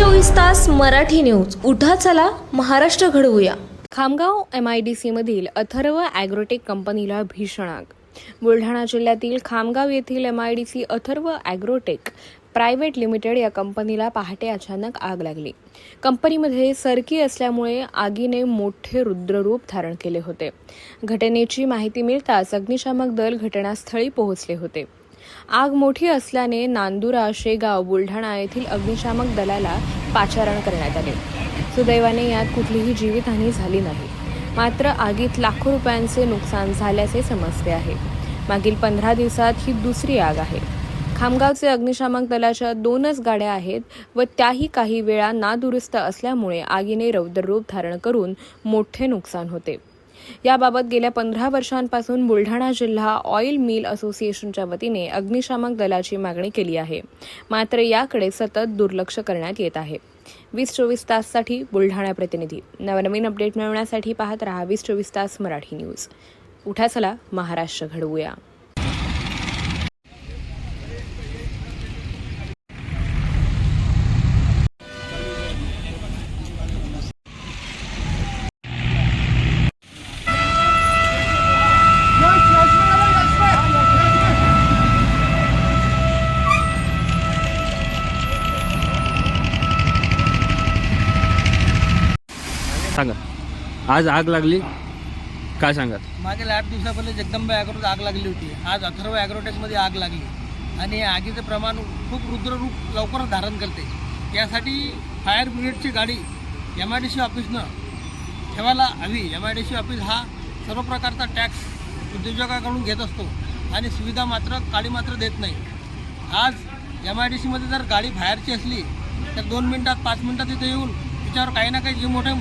चोवीस तास मराठी न्यूज. उठा चला महाराष्ट्र घडवूया. खामगाव एम आय डी सीमधील अथर्व ॲग्रोटेक कंपनीला भीषण आग. बुलढाणा जिल्ह्यातील खामगाव येथील M I D C Atharva Agrotech private limited या कंपनीला पहाटे अचानक आग लागली. कंपनीमध्ये सरकी असल्यामुळे आगीने मोठे रुद्ररूप धारण केले होते. घटनेची माहिती मिळताच अग्निशामक दल घटनास्थळी पोहोचले होते. आग मोठी असल्याने नांदुरा शेगाव बुलढाणा येथील अग्निशामक दलाला पाचारण करण्यात आले. सुदैवाने यात कुठलीही जीवितहानी झाली नाही. मात्र आगीत लाखो रुपयांचे नुकसान झाल्याचे समजते आहे. मागील पंधरा दिवसात ही दुसरी आग आहे. खामगावचे अग्निशामक दलाच्या दोनच गाड्या आहेत व त्याही काही वेळा नादुरुस्त असल्यामुळे आगीने रौद्ररूप धारण करून मोठे नुकसान होते. याबाबत गेल्या पंधरा वर्षांपासून बुलढाणा जिल्हा ऑइल मिल असोसिएशनच्या वतीने अग्निशामक दलाची मागणी केली आहे. मात्र याकडे सतत दुर्लक्ष करण्यात येत आहे. वीस चोवीस ताससाठी बुलढाणा प्रतिनिधी. नवनवीन अपडेट मिळवण्यासाठी पाहत रहा वीस चोवीस तास मराठी न्यूज. उठा चला महाराष्ट्र घडवूया. सांगा. आज आग लागली? काय सांगा मागील आठ दिवसापहिले जगदंबा ॲग्रोत आग लागली होती. आज अथर्व ॲग्रोटेकमध्ये आग लागली. आणि आगीचं प्रमाण खूप रुद्ररूप लवकरच धारण करते. यासाठी फायर ब्रिगेडची गाडी एम आय डी सी ऑफिसनं ठेवायला हवी. M I D C office हा सर्व प्रकारचा टॅक्स उद्योजकाकडून घेत असतो आणि सुविधा मात्र काळी मात्र देत नाही. आज एम आय डी सीमध्ये जर गाडी बाहेरची असली तर दोन मिनटात पाच मिनटात तिथे येऊन तिच्यावर काही ना काही जे मोठे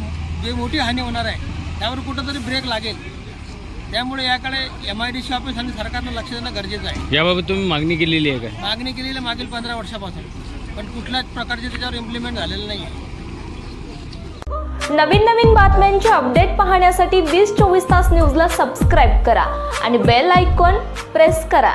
जे मोठी हानी होणार आहे त्यावर कुठंतरी ब्रेक लागेल. त्यामुळे याकडे M I D C office आणि सरकारनं लक्ष देणं गरजेचं आहे. याबाबत तुम्ही मागणी केलेली आहे काय मागणी केलेली आहे मागील पंधरा वर्षापासून. पण कुठल्याच प्रकारचे त्याच्यावर इम्प्लिमेंट झालेलं नाही आहे नवीन नवीन बातम्यांचे अपडेट पाहण्यासाठी वीस चोवीस तास न्यूजला सबस्क्राईब करा आणि बेल आयकॉन प्रेस करा.